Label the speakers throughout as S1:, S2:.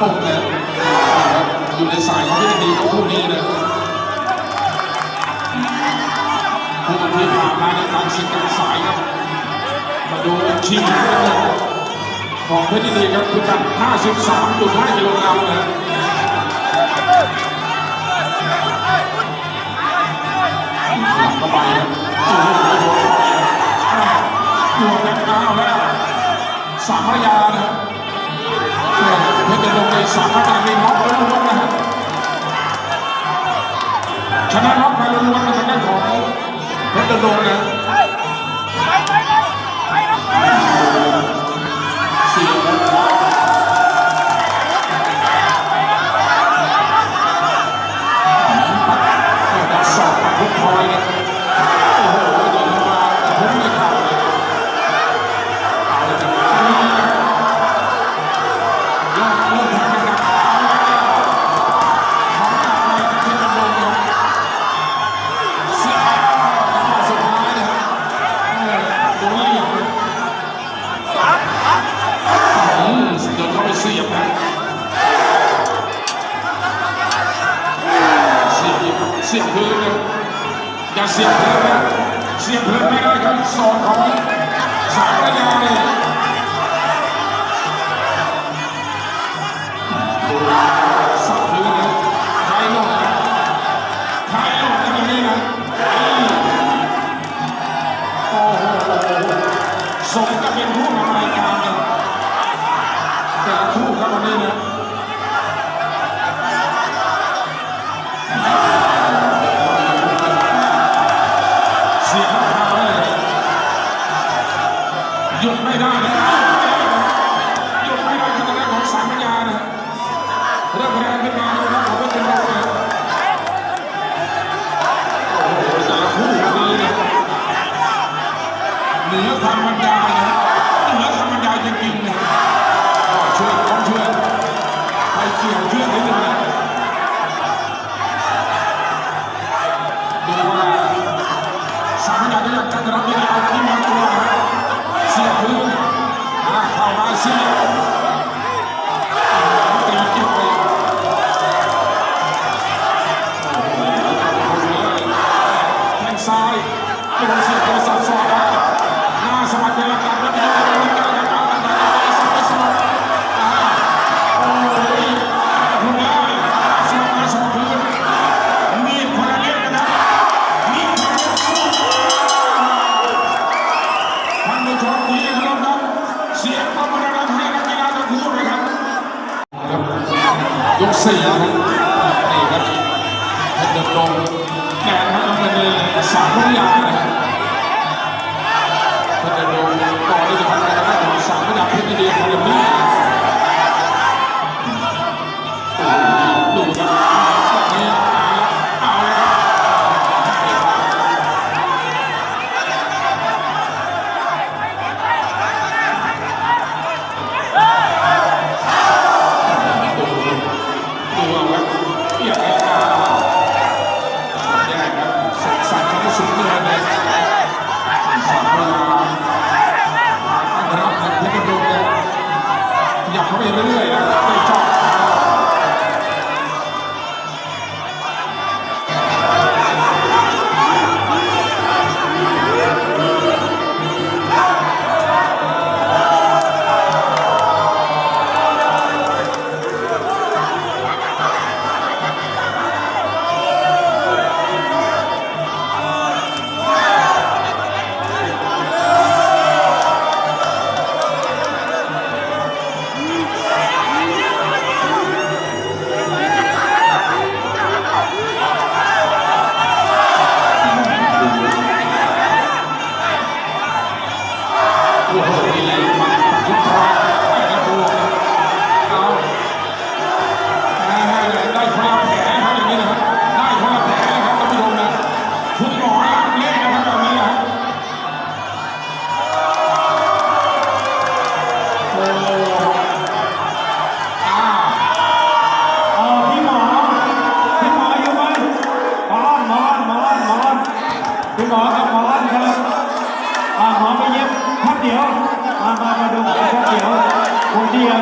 S1: พงษ์นะอยู่ในสายของพี่ดีกับผู้นี้นะผู้ที่ผ่านมาในการสิงกันสายครับมาดูชิงของเพชรดีครับพิกัน53.5กิโลกรัมนะเข้าไตัวแล้วสามพยานะครับ เพชรเดินลงไปสามประการเลยน็อกไปล้วนนะฮะชนะน็อกไปล้วนๆทางด้านของเพชรเดินลงนะ เสียงเพลงเสียงเพลงมีรายการสอนของสามกัญญา Thank you. สามลูกยางนะครับถ้าจะโดนต่อได้จะพัฒนาได้ถึงสามระดับเพชรดีคาร์บี้ดูครับแบบนี้เอาเลยครับดูเอาครับอย่าให้ตาได้ครับ সার্জিক্যাল শক্তি হবে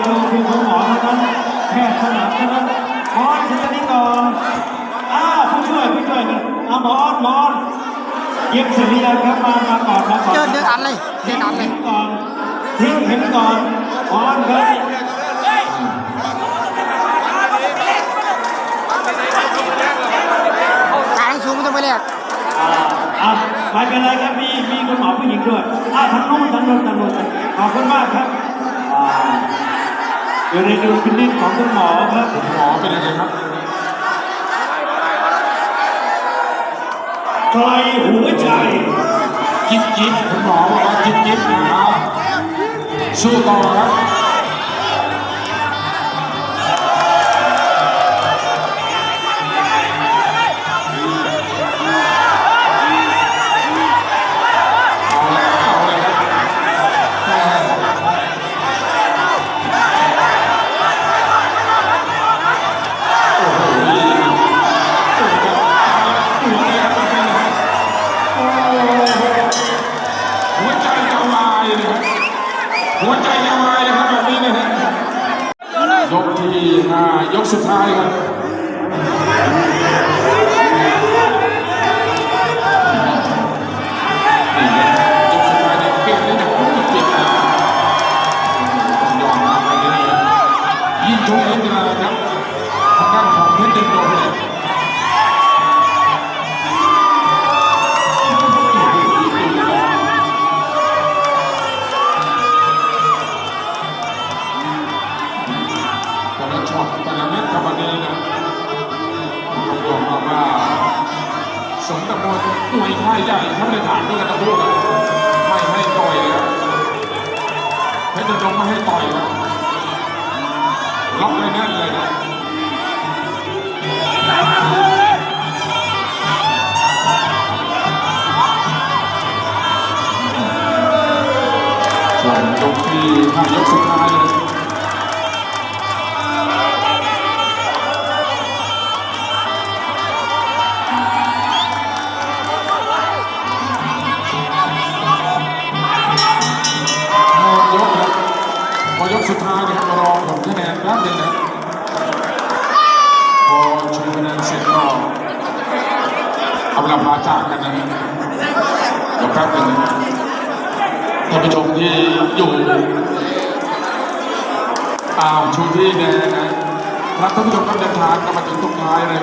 S1: โรงพยาบาลหมอเท่านั้แพ
S2: ทย์สนามเท่านั้นหมอนถึงจะนี่ก่อนอ้าวผู้ช่วยผู้ช่วยกันเอาหมอนหมอนเย็บเสร็จหรือยัครับมามาก่อนมาก่อน
S3: เจินเดินอันเลยเจินอันเลย
S2: ก่อนทิ้งเห็นก่อนหมอนครับ
S3: กางสูงมันจะไปแลก
S2: อ่าไปเป็นไรครับมีมีคุณหมอผู้หญิงด้วยอ่าทางโน้นทางโน้นทางโน้นขอบคุณมากครับ ดี๋ยวเราดูพินิจของคุณหมอครับคุณ
S1: หมอเป็นยังไงครับ
S2: ไกลหัวใจ
S1: จิ๊บจิ๊บคุณหมอบอกว่าจิ๊บจิ๊บนะสู้ต่อครับา กับมวยมวยค่ายใหญ่ถ้าไม่ได้ผ่านด้วยกันทั้งคู่นะไม่ให้ต่อยครับเพชรเดินลงไม่ให้ต่อยครับล็อกไว้แน่นเลยนะ คะแนนแป๊บหนึงนะพอชูคะแนนเสร็จก็เอาเวลาพาจากกันนะเดี๋ยวแป๊บหนึงนะท่านผู้ชมที่อยู่ตามชูที่แดงนะรับท่านผู้ชมครับเดินทางกันมาถึงตรงท้ายเลย